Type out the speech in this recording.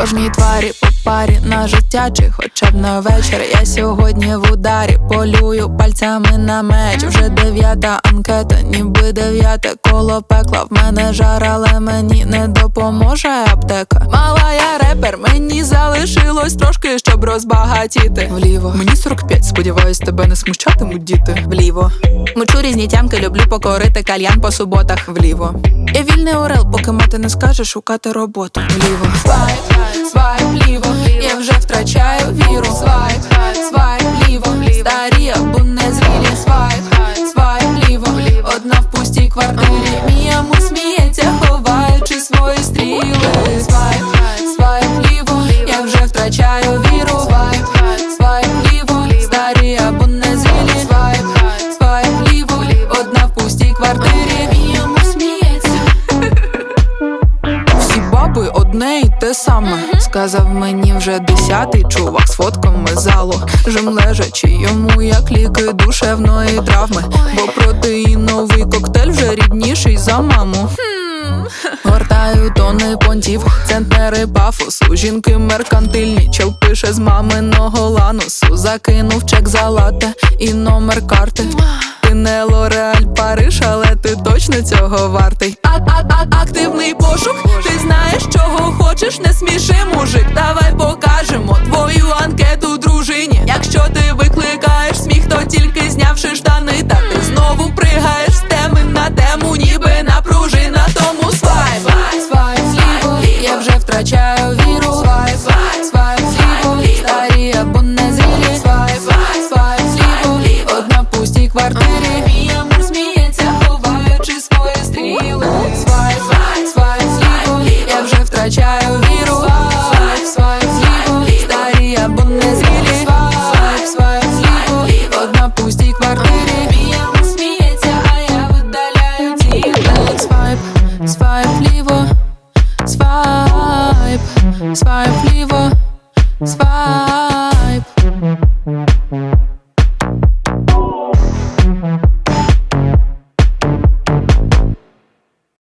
Кожній тварі по парі на життя, чи хоча б на вечір. Я сьогодні в ударі полюю пальцями на меч. Вже дев'ята анкета, ніби дев'яте коло пекла. В мене жар, але мені не допоможе аптека. Мала я репер, мені залишилось трошки, щоб розбагатіти. Вліво, мені 45, сподіваюсь, тебе не смущатимуть діти. Вліво. Мучу різні тямки, люблю покорити кальян по суботах. Вліво. Я вільний орел, поки мати не скаже шукати роботу. Вліво. В одне й те саме. Сказав мені вже десятий чувак з фотками залу. Жим лежачи йому, як ліки душевної травми. Бо протеїновий коктейль вже рідніший за маму. Гортаю тони понтів, центнери пафосу. Жінки меркантильні, чел пише з маминого ланусу. Закинув чек за лате і номер карти. Ти не Лореаль Париж, але ти точно цього вартий. А, духовний пошук. Ти знаєш, чого хочеш, не сміши, мужик. Давай покажемо твою анкету дружині. Якщо ти викликаєш сміх, то тільки знявши штани, та ти знову пригаєш з теми на тему, ніби напружина. Тому свайп, свайп, свайп, я вже втрачаю віру. втрачаю віру. Свайп, свайп, зліво Старі або Свайп, свайп, зліво Свайп, свайп ліво. Свайп, свайп ліво. Свайп.